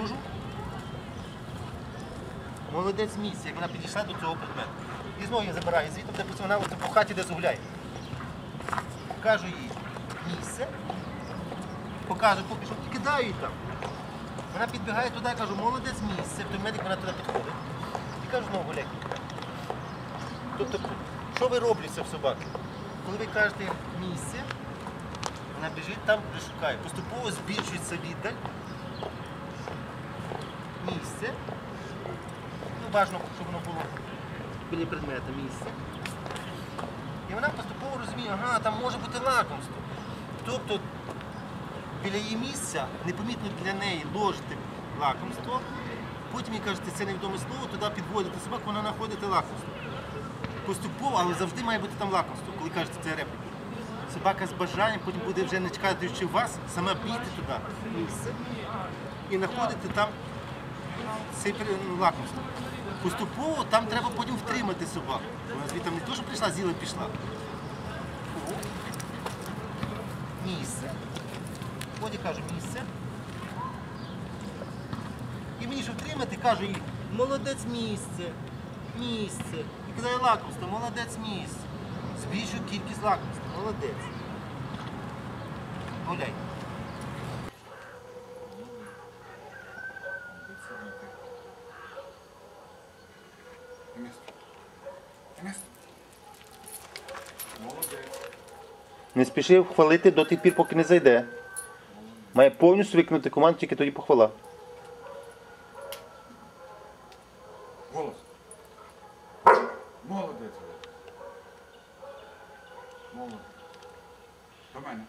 підходжу. Молодець місце, як вона підійшла до цього предмету. І знову я забираю звідти, де вона по хаті десь гуляє. Покажу їй місце. Покажу, поки що і кидаю її там. Вона підбігає туди, кажу, молодець місце, той медик вона туди підходить. І кажу, знову гуляй. Тобто, що ви робите в собаки? Коли ви кажете місце, вона біжить там, де шукає. Поступово збільшується віддаль. Місце. Ну, бажано, щоб воно було біля предмета місце. І вона поступово розуміє, ага, там може бути лакомство. Тобто біля її місця непомітно для неї ложите лакомство, потім їй кажете, це невідоме слово, туди підводите собаку, вона знаходите лакомство. Поступово, але завжди має бути там лакомство, коли кажете це репліки. Собака з бажанням потім буде вже не чекаючи вас, сама бігти туди місце і знаходити там цей ну, лакомство. Поступово там треба потім втримати собаку. Вона звідти не то, що прийшла, з'їла пішла. Місце. От я кажу місце. І мені щоб втримати, кажу їй, молодець місце, місце. І кидаю лакомство, молодець місце. Збільшую кількість лакомства, молодець. Гуляй. Не спіши хвалити до тих пір, поки не зайде. Має повністю викинути команду, тільки тоді похвала. Голос. Молодець. Молодець. До мене.